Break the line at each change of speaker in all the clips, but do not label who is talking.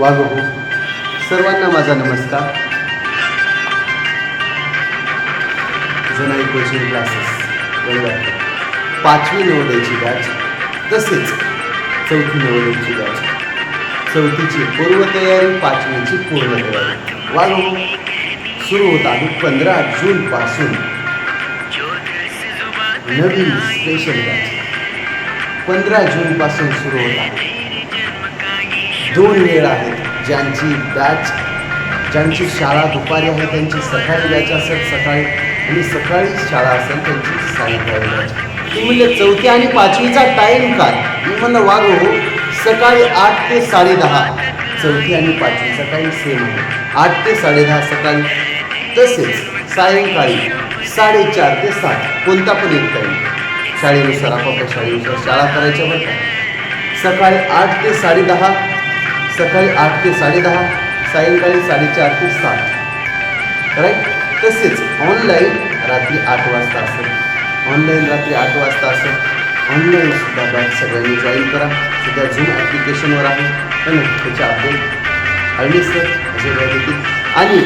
वागवू सर्वांना माझा नमस्कार. Janai coaching classes. बरोबर पाचवी नवोदयची बॅच तसेच चौथी नवोदयची बॅच चौथीची पूर्वतयारी पाचवीची पूर्ण तयारी वागवू सुरू होत आहे पंधरा जूनपासून नवीन स्पेशल बॅच पंधरा जूनपासून सुरू होत आहे. दोन वेळ आहेत ज्यांची बॅच ज्यांची शाळा दुपारी आहे त्यांची सकाळी बॅच असेल सकाळी आणि सकाळी शाळा असेल त्यांची सायंकाळी बॅच ती म्हणजे चौथी आणि पाचवीचा टाईम काय? मी म्हणलं वागो हो सकाळी आठ ते साडेदहा. चौथी आणि पाचवी सकाळी सेम आहे. आठ ते साडेदहा सकाळी तसेच सायंकाळी साडेचार ते सात कोणता पण एक टाईम शाळेनुसार आपापल्या शाळेनुसार शाळा करायच्या बरं का? सकाळी आठ ते साडेदहा सकाळी आठ ते साडेदहा सायंकाळी साडेचार ते सात. राईट तसेच ऑनलाईन रात्री आठ वाजता असेल ऑनलाईन रात्री आठ वाजता असेल ऑनलाईन सुद्धा सगळ्यांनी जॉईन करा. सध्या झूम ॲप्लिकेशनवर आहे. पण त्याचे अपडेट आणि सर असे आणि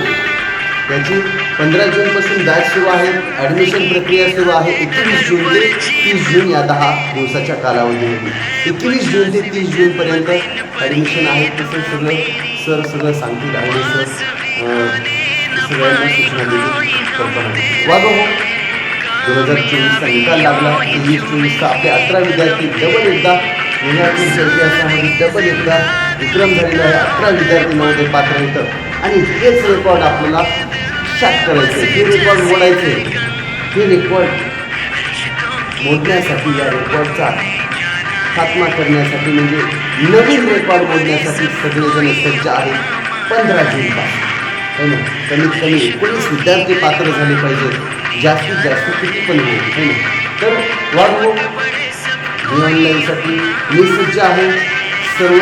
त्याची पंधरा जूनपासून बॅच सुरू आहे ॲडमिशन प्रक्रिया सुरू आहे. एकवीस जून ते तीस जून या दहा दिवसाच्या कालावधीमध्ये. एकवीस जून ते तीस जूनपर्यंत ॲडमिशन आहे. तसं सगळं सर सगळं सांगतील आणि सर सगळ्यांना सूचना कल्पना वागो हो. दोन हजार चोवीसचा निकाल लागला. तेवीस चोवीसचा आपले अठरा विद्यार्थी डबल एकदा पुण्यातील इतिहासामध्ये डबल एकदा विक्रम झालेला आहे. अठरा विद्यार्थी नव्हते पात्र होतं आणि हेच रेकॉर्ड आपल्याला शॅक करायचं आहे हे रेकॉर्ड बोलायचे हे रेकॉर्ड मोडण्यासाठी या रेकॉर्डचा खात्मा करण्यासाठी म्हणजे नवीन रेकॉर्ड मोडण्यासाठी सगळेजण सज्ज आहेत पंधरा जूनपासून है हो ना? कमीत कमी एकोणीस विद्यार्थी पात्र झाले पाहिजेत. जास्तीत जास्त किती पण होईल. है ना? तर वाढवू मी ऑनलाईनसाठी मी सज्ज आहे. सर्व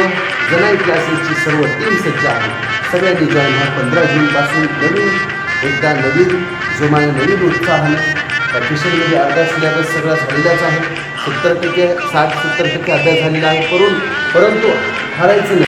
जनाई क्लासेसची सर्व टीम सज्ज आहे. सगळ्यांनी जॉईन व्हा. पंधरा जूनपासून नवीन एकदा नवीन जोमाने नवीन उत्साहानं ॲडमिशनमध्ये अर्धा सिलेबस सगळा झालेलाच आहे. सत्तर टक्के साठ सत्तर टक्के अभ्यास झालेला आहे. करून परंतु हरायचं नाही.